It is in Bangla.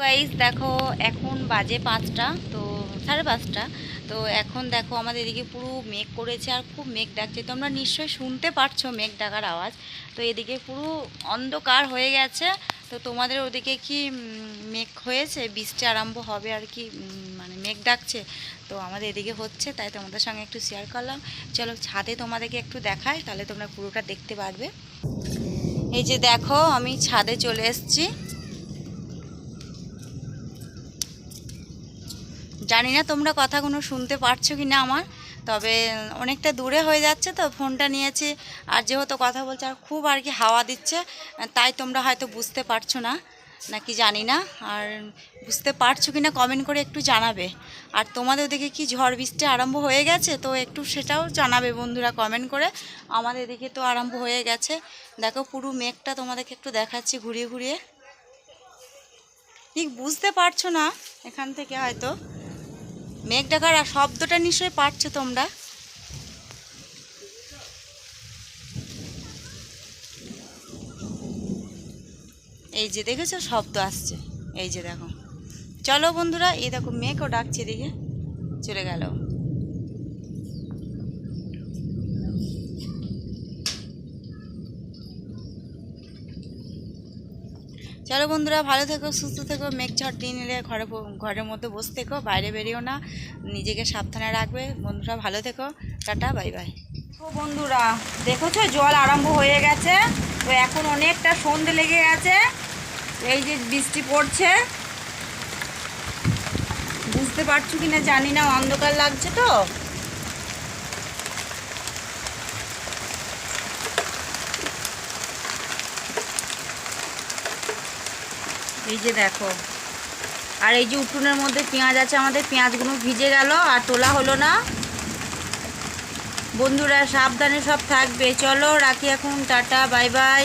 গাইস দেখো, এখন বাজে পাঁচটা, তো সাড়ে পাঁচটা। তো এখন দেখো, আমাদের এদিকে পুরো মেঘ করেছে আর খুব মেঘ ডাকছে। তোমরা নিশ্চয়ই শুনতে পারছ মেঘ ডাকার আওয়াজ। তো এদিকে পুরো অন্ধকার হয়ে গেছে। তো তোমাদের ওদিকে কি মেঘ হয়েছে? বৃষ্টি আরম্ভ হবে আর কি মানে মেঘ ডাকছে। তো আমাদের এদিকে হচ্ছে, তাই তোমাদের সঙ্গে একটু শেয়ার করলাম। চলো, ছাদে তোমাদেরকে একটু দেখাই, তাহলে তোমরা পুরোটা দেখতে পারবে। এই যে দেখো, আমি ছাদে চলে এসেছি। জানি না তোমরা কথাগুলো শুনতে পারছ কি না আমার, তবে অনেকটা দূরে হয়ে যাচ্ছে তো, ফোনটা নিয়েছি। আর যেহেতু কথা বলছে, আর খুব আর কি হাওয়া দিচ্ছে, তাই তোমরা হয়তো বুঝতে পারছ না, নাকি জানি না। আর বুঝতে পারছ কি না কমেন্ট করে একটু জানাবে। আর তোমাদের ওদিকে কি ঝড় বৃষ্টি আরম্ভ হয়ে গেছে? তো একটু সেটাও জানাবে বন্ধুরা কমেন্ট করে। আমাদের এদিকে তো আরম্ভ হয়ে গেছে। দেখো পুরো মেঘটা তোমাদেরকে একটু দেখাচ্ছি ঘুরিয়ে ঘুরিয়ে। ঠিক বুঝতে পারছ না, এখান থেকে হয়তো। মেঘ ডাকার আর শব্দটা নিশ্চয়ই পাচ্ছ তোমরা? এই যে দেখেছ, শব্দ আসছে। এই যে দেখো। চলো বন্ধুরা, এই দেখো, মেঘও ডাকছে দেখে। চলে গেল। চলো বন্ধুরা, ভালো থেকো, সুস্থ থেকো, মেঘ ঝড় দিন এলে ঘরে ঘরের মধ্যে বসে থেকো, বাইরে বেরিও না, নিজেকে সাবধানে রাখবে। বন্ধুরা, ভালো থেকো, টাটা, বাই বাই। ও বন্ধুরা, দেখেছ, জল আরম্ভ হয়ে গেছে, তো এখন অনেকটা সন্ধে লেগে গেছে, এই যে বৃষ্টি পড়ছে। বুঝতে পারছ কি না জানি না, অন্ধকার লাগছে তো। এই যে দেখো। আর এই যে উঠোনের মধ্যে পেঁয়াজ আছে, আমাদের পেঁয়াজগুলো ভিজে গেল আর তোলা হলো না। বন্ধুরা, সাবধানে সব থাকবে। চলো, রাখি এখন, টাটা, বাই বাই।